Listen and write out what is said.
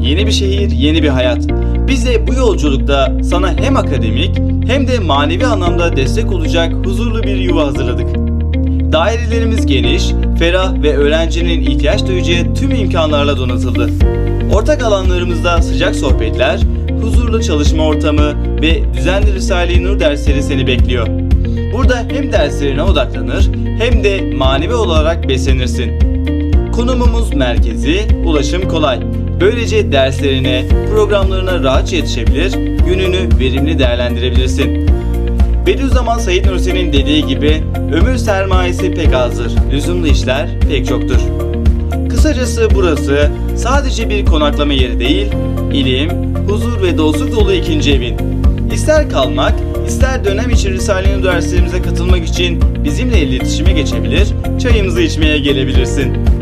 Yeni bir şehir, yeni bir hayat. Biz de bu yolculukta sana hem akademik hem de manevi anlamda destek olacak huzurlu bir yuva hazırladık. Dairelerimiz geniş, ferah ve öğrencinin ihtiyaç duyacağı tüm imkanlarla donatıldı. Ortak alanlarımızda sıcak sohbetler, huzurlu çalışma ortamı ve düzenli Risale-i Nur dersleri seni bekliyor. Burada hem derslerine odaklanır hem de manevi olarak beslenirsin. Konumumuz merkezi, ulaşım kolay. Böylece derslerine, programlarına rahatça yetişebilir, gününü verimli değerlendirebilirsin. Bediüzzaman Said Nursi'nin dediği gibi ömür sermayesi pek azdır, lüzumlu işler pek çoktur. Kısacası burası sadece bir konaklama yeri değil, ilim, huzur ve dostluk dolu ikinci evin. İster kalmak, ister dönem içi Risale-i Nur derslerimize katılmak için bizimle iletişime geçebilir, çayımızı içmeye gelebilirsin.